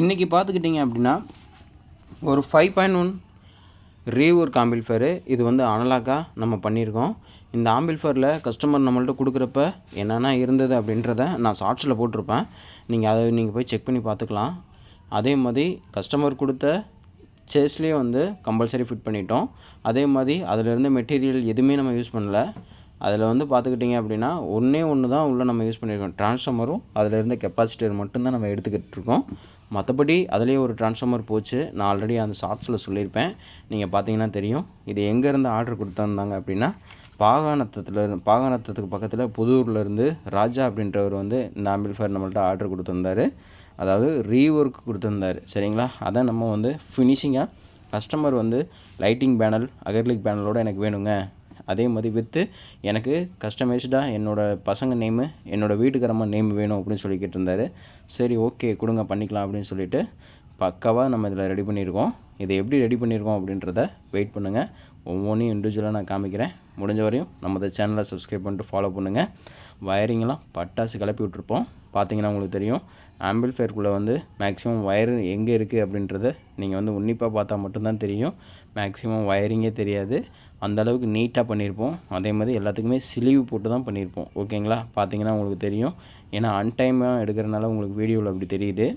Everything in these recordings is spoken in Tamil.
இன்றைக்கி பார்த்துக்கிட்டிங்க அப்படின்னா ஒரு ஃபைவ் பாயிண்ட் ஒன் ரீவர் காம்பில்ஃபேரு இது வந்து அனலாக்காக நம்ம பண்ணியிருக்கோம். இந்த ஆம்பில்ஃபேரில் கஸ்டமர் நம்மள்ட்ட கொடுக்குறப்ப என்னென்ன இருந்தது அப்படின்றத நான் ஷார்ட்ஸில் போட்டிருப்பேன். நீங்கள் அதை நீங்கள் போய் செக் பண்ணி பார்த்துக்கலாம். அதே மாதிரி கஸ்டமர் கொடுத்த சேஸ்லேயே வந்து கம்பல்சரி ஃபிட் பண்ணிட்டோம். அதே மாதிரி அதில் மெட்டீரியல் எதுவுமே நம்ம யூஸ் பண்ணல. அதில் வந்து பார்த்துக்கிட்டிங்க அப்படின்னா ஒன்றே ஒன்று தான் உள்ளே நம்ம யூஸ் பண்ணியிருக்கோம். ட்ரான்ஸ்ஃபார்மரும் அதில் இருந்த கெப்பாசிட்டர் மட்டும்தான் நம்ம எடுத்துக்கிட்டு இருக்கோம் மற்றபடி அதுலேயே ஒரு ட்ரான்ஸ்ஃபார்மர் போச்சு. நான் ஆல்ரெடி அந்த ஷாப்ஸில் சொல்லியிருப்பேன். நீங்கள் பார்த்தீங்கன்னா தெரியும். இது எங்கேருந்து ஆர்டர் கொடுத்துருந்தாங்க அப்படின்னா பாகானத்தத்தில் பாகானத்தத்துக்கு பக்கத்தில் புதூரில் இருந்து ராஜா அப்படின்றவர் வந்து இந்த ஆம்பிள்ஃபயர் நம்மள்ட்ட ஆர்டர் கொடுத்துருந்தாரு. அதாவது ரீஒர்க் கொடுத்துருந்தாரு. சரிங்களா? அதை நம்ம வந்து ஃபினிஷிங்காக கஸ்டமர் வந்து லைட்டிங் பேனல் அகர்லிக் பேனலோட எனக்கு வேணுங்க. அதே மாதிரி வித்து எனக்கு கஸ்டமைஸ்டாக என்னோடய பசங்க நேமு என்னோடய வீட்டுக்காரமாக நேம் வேணும் அப்படின்னு சொல்லி கேட்டிருந்தாரு. சரி ஓகே கொடுங்க பண்ணிக்கலாம் அப்படின்னு சொல்லிட்டு பக்காவாக நம்ம இதில் ரெடி பண்ணியிருக்கோம். இதை எப்படி ரெடி பண்ணியிருக்கோம் அப்படின்றத வெயிட் பண்ணுங்கள் ஒவ்வொன்றையும் இண்டிவிஜுவலாக நான் காமிக்கிறேன். முடிஞ்ச வரையும் நம்ம சேனலை சப்ஸ்கிரைப் பண்ணிட்டு ஃபாலோ பண்ணுங்கள் வயரிங்லாம் பட்டாசு கிளப்பி விட்ருப்போம் பார்த்தீங்கன்னா உங்களுக்கு தெரியும். ஆம்பிள்ஃபேருக்குள்ளே வந்து மேக்ஸிமம் ஒயர் எங்கே இருக்குது அப்படின்றத நீங்கள் வந்து உன்னிப்பாக பார்த்தா மட்டும்தான் தெரியும். மேக்ஸிமம் வயரிங்கே தெரியாது. அந்த அளவுக்கு நீட்டாக பண்ணியிருப்போம் அதே மாதிரி எல்லாத்துக்குமே சிலிவு போட்டு தான் பண்ணியிருப்போம் ஓகேங்களா பார்த்தீங்கன்னா உங்களுக்கு தெரியும். ஏன்னா அன்டைமாக எடுக்கிறனால உங்களுக்கு வீடியோவில் அப்படி தெரியுது.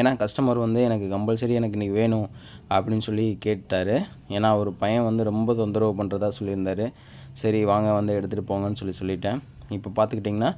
ஏன்னா கஸ்டமர் வந்து எனக்கு கம்பல்சரி எனக்கு இன்றைக்கி வேணும் அப்படின்னு சொல்லி கேட்டார். ஏன்னா ஒரு பையன் வந்து ரொம்ப தொந்தரவு பண்ணுறதா சொல்லியிருந்தார். சரி வாங்க வந்து எடுத்துகிட்டு போங்கன்னு சொல்லி சொல்லிட்டேன். இப்போ பார்த்துக்கிட்டிங்கன்னா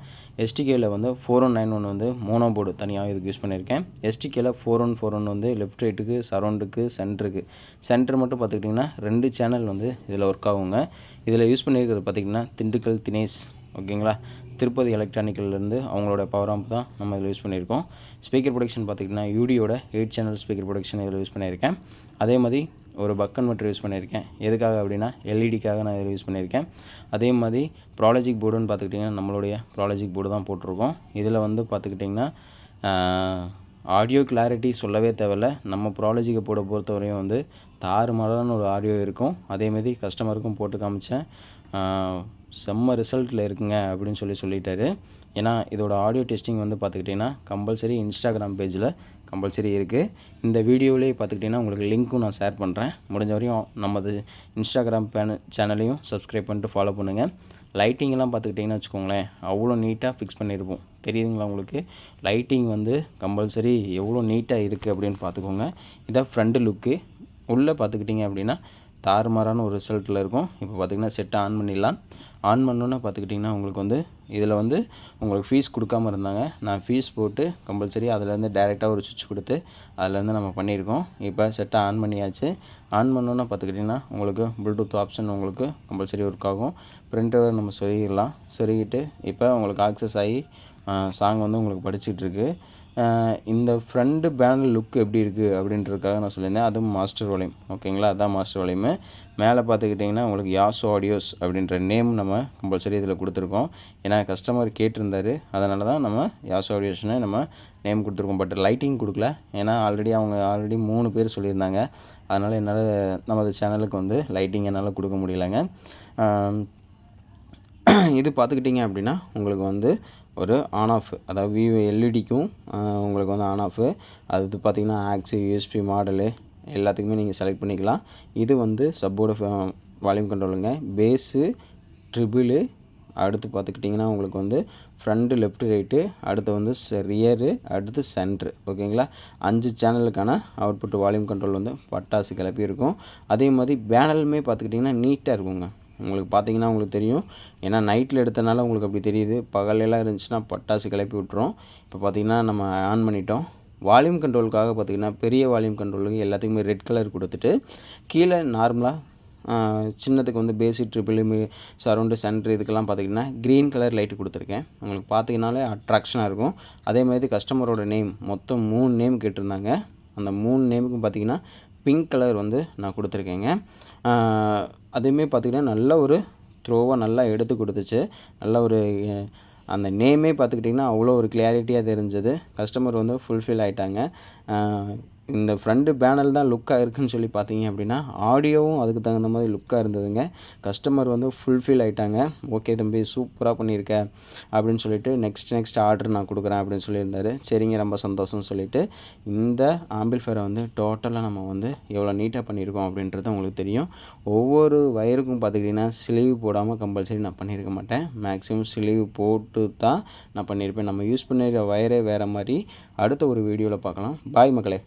எஸ்டிகேயில் வந்து ஃபோர் ஒன் நைன் ஒன் வந்து மோனோ போர்டு தனியாக இதுக்கு யூஸ் பண்ணியிருக்கேன். எஸ்டிகேயில் ஃபோர் ஒன் ஃபோர் ஒன் வந்து லெஃப்ட் ரைட்டுக்கு சரௌண்டுக்கு சென்டருக்கு சென்டர் மட்டும் பார்த்துக்கிட்டிங்கன்னா ரெண்டு சேனல் வந்து இதில் ஒர்க் ஆகுங்க. இதில் யூஸ் பண்ணியிருக்கிறது பார்த்திங்கன்னா திண்டுக்கல் தினேஷ். ஓகேங்களா திருப்பதி எலக்ட்ரானிக்கல்லேருந்து அவங்களோட பவர் ஆம்ப் தான் நம்ம இதில் யூஸ் பண்ணியிருக்கோம். ஸ்பீக்கர் ப்ரொடக்ஷன் பார்த்திங்கன்னா யூடியோட எயிட் சேனல் ஸ்பீக்கர் ப்ரொடக்ஷன் இதில் யூஸ் பண்ணியிருக்கேன். அதே மாதிரி ஒரு பக் கன்வெர்ட்டர் யூஸ் பண்ணியிருக்கேன். எதுக்காக அப்படின்னா எல்இடிக்காக நான் இதில் யூஸ் பண்ணியிருக்கேன். அதே மாதிரி ப்ராலஜிக் போர்டுன்னு பார்த்துக்கிட்டிங்கன்னா நம்மளுடைய ப்ராலஜிக் போர்டு தான் போட்டிருக்கோம். இதில் வந்து பார்த்துக்கிட்டிங்கன்னா ஆடியோ கிளாரிட்டி சொல்லவே தேவையில்ல. நம்ம ப்ராலஜிக்கை போட பொறுத்தவரையும் வந்து தாறுமாறான ஒரு ஆடியோ இருக்கும். அதேமாரி கஸ்டமருக்கும் போட்டு காமிச்சேன். செம்ம ரிசல்ட்டில் இருக்குங்க அப்படின்னு சொல்லி சொல்லிட்டாரு. ஏன்னா இதோட ஆடியோ டெஸ்டிங் வந்து பார்த்துக்கிட்டிங்கன்னா கம்பல்சரி இன்ஸ்டாகிராம் பேஜில் கம்பல்சரி இருக்குது இந்த வீடியோவிலே பார்த்துக்கிட்டிங்கன்னா உங்களுக்கு லிங்க்கும் நான் ஷேர் பண்ணுறேன் முடிஞ்ச வரையும் நமது இன்ஸ்டாகிராம் பேனு சேனலையும் சப்ஸ்கிரைப் பண்ணிட்டு ஃபாலோ பண்ணுங்கள் லைட்டிங்கெல்லாம் பார்த்துக்கிட்டிங்கன்னா வச்சுக்கோங்களேன் அவ்வளோ நீட்டாக ஃபிக்ஸ் பண்ணியிருப்போம். தெரியுதுங்களா உங்களுக்கு? லைட்டிங் வந்து கம்பல்சரி எவ்வளோ நீட்டாக இருக்குது அப்படின்னு பார்த்துக்கோங்க. இதான் ஃப்ரண்ட்டு லுக்கு உள்ளே பார்த்துக்கிட்டிங்க அப்படின்னா தாறுமாறான ஒரு ரிசல்ட்டில் இருக்கும். இப்போ பார்த்திங்கன்னா செட்டை ஆன் பண்ணிடலாம். ஆன் பண்ணோன்னே பார்த்துக்கிட்டிங்கன்னா உங்களுக்கு வந்து இதில் வந்து உங்களுக்கு ஃபீஸ் கொடுக்காம இருந்தாங்க. நான் ஃபீஸ் போட்டு கம்பல்சரி அதுலேருந்து டேரெக்டாக ஒரு சுவிட்ச் கொடுத்து அதுலேருந்து நம்ம பண்ணியிருக்கோம். இப்போ செட்டை ஆன் பண்ணியாச்சு. ஆன் பண்ணோன்னே பார்த்துக்கிட்டிங்கன்னா உங்களுக்கு ப்ளூடூத் ஆப்ஷன் உங்களுக்கு கம்பல்சரி ஒர்க் ஆகும். பிரிண்டர் நம்ம சொருகிடலாம் சொருகிட்டு இப்போ உங்களுக்கு ஆக்சஸ் ஆகி சாங் வந்து உங்களுக்கு படிச்சுட்ருக்கு இந்த ஃப்ரண்ட்டு பேனல் லுக் எப்படி இருக்குது அப்படின்றதுக்காக நான் சொல்லியிருந்தேன். அதுவும் மாஸ்டர் வால்யூம் ஓகேங்களா அதான் மாஸ்டர் வால்யூமு மேலே பார்த்துக்கிட்டிங்கன்னா உங்களுக்கு யாசோ ஆடியோஸ் அப்படின்ற நேம் நம்ம கம்பல்சரி இதில் கொடுத்துருக்கோம். ஏன்னா கஸ்டமர் கேட்டிருந்தாரு. அதனால தான் நம்ம யாசோ ஆடியோஸ்னு நம்ம நேம் கொடுத்துருக்கோம். பட் லைட்டிங் கொடுக்கல. ஏன்னா ஆல்ரெடி அவங்க ஆல்ரெடி மூணு பேர் சொல்லியிருந்தாங்க. அதனால் என்னால் நமது சேனலுக்கு வந்து லைட்டிங் என்னால் கொடுக்க முடியலைங்க. இது பார்த்துக்கிட்டிங்க அப்படின்னா உங்களுக்கு வந்து ஒரு ஆன் ஆஃப் அதாவது விவோ எல்இடிக்கும் உங்களுக்கு வந்து ஆன் ஆஃபு அது பார்த்திங்கன்னா ஆக்ஸு யூஎஸ்பி மாடலு எல்லாத்துக்குமே நீங்கள் செலக்ட் பண்ணிக்கலாம். இது வந்து சப்போர்டு வால்யூம் கண்ட்ரோலுங்க பேஸு ட்ரிபிளு அடுத்து பார்த்துக்கிட்டிங்கன்னா உங்களுக்கு வந்து ஃப்ரண்ட்டு லெஃப்ட் ரைட்டு அடுத்து வந்து ரியரு அடுத்து சென்ட்ரு ஓகேங்களா? அஞ்சு சேனலுக்கான அவுட்புட் வால்யூம் கண்ட்ரோல் வந்து பட்டாசு கிளப்பி இருக்கும் அதே மாதிரி பேனலுமே பார்த்துக்கிட்டிங்கன்னா நீட்டாக இருக்குங்க. உங்களுக்கு பார்த்தீங்கன்னா உங்களுக்கு தெரியும். ஏன்னா நைட்டில் எடுத்தனால உங்களுக்கு அப்படி தெரியுது. பகலெல்லாம் இருந்துச்சுன்னா பட்டாசு கிளப்பி விட்டுரும். இப்போ பார்த்திங்கன்னா நம்ம ஆன் பண்ணிட்டோம். வால்யூம் கண்ட்ரோலுக்காக பார்த்திங்கன்னா பெரிய வால்யூம் கண்ட்ரோலுக்கு எல்லாத்துக்குமே ரெட் கலர் கொடுத்துட்டு கீழே நார்மலாக சின்னத்துக்கு வந்து பேசிக் ட்ரிபிள் சரௌண்டு சென்ட்ரு இதுக்கெல்லாம் பார்த்திங்கன்னா க்ரீன் கலர் லைட்டு கொடுத்துருக்கேன். உங்களுக்கு பார்த்தீங்கனாலே அட்ராக்ஷனாக இருக்கும். அதே மாதிரி கஸ்டமரோட நேம் மொத்தம் மூணு நேம் கேட்டிருந்தாங்க. அந்த மூணு நேமுக்கும் பார்த்திங்கன்னா பிங்க் கலர் வந்து நான் கொடுத்துருக்கேங்க. அதுவுமே பார்த்திங்கன்னா நல்ல ஒரு த்ரோவாக நல்லா எடுத்து கொடுத்துச்சு. நல்ல ஒரு அந்த நேமே பார்த்துக்கிட்டிங்கன்னா அவ்வளோ ஒரு கிளியாரிட்டியாக தெரிஞ்சது. கஸ்டமர் வந்து ஃபுல்ஃபில் ஆகிட்டாங்க இந்த ஃப்ரண்ட்டு பேனல் தான் லுக்காக இருக்குன்னு சொல்லி பார்த்தீங்க அப்படின்னா ஆடியோவும் அதுக்கு தகுந்த மாதிரி லுக்காக இருந்ததுங்க. கஸ்டமர் வந்து ஃபுல்ஃபில் ஆகிட்டாங்க ஓகே தம்பி சூப்பராக பண்ணியிருக்க அப்படின்னு சொல்லிட்டு நெக்ஸ்ட் நெக்ஸ்ட் ஆர்டர் நான் கொடுக்குறேன் அப்படின்னு சொல்லியிருந்தாரு. சரிங்க ரொம்ப சந்தோஷம்னு சொல்லிட்டு இந்த ஆம்பிள்ஃபேரை வந்து டோட்டலாக நம்ம வந்து எவ்வளோ நீட்டாக பண்ணியிருக்கோம் அப்படின்றது உங்களுக்கு தெரியும். ஒவ்வொரு வயருக்கும் பார்த்துக்கிட்டிங்கன்னா ஸ்லீவ் போடாமல் கம்பல்சரி நான் பண்ணியிருக்க மாட்டேன். மேக்ஸிமம் ஸ்லீவ் போட்டு தான் நான் பண்ணியிருப்பேன். நம்ம யூஸ் பண்ணிருக்க வயரே வேறு மாதிரி. அடுத்த ஒரு வீடியோவில் பார்க்கலாம். பாய் மக்களே.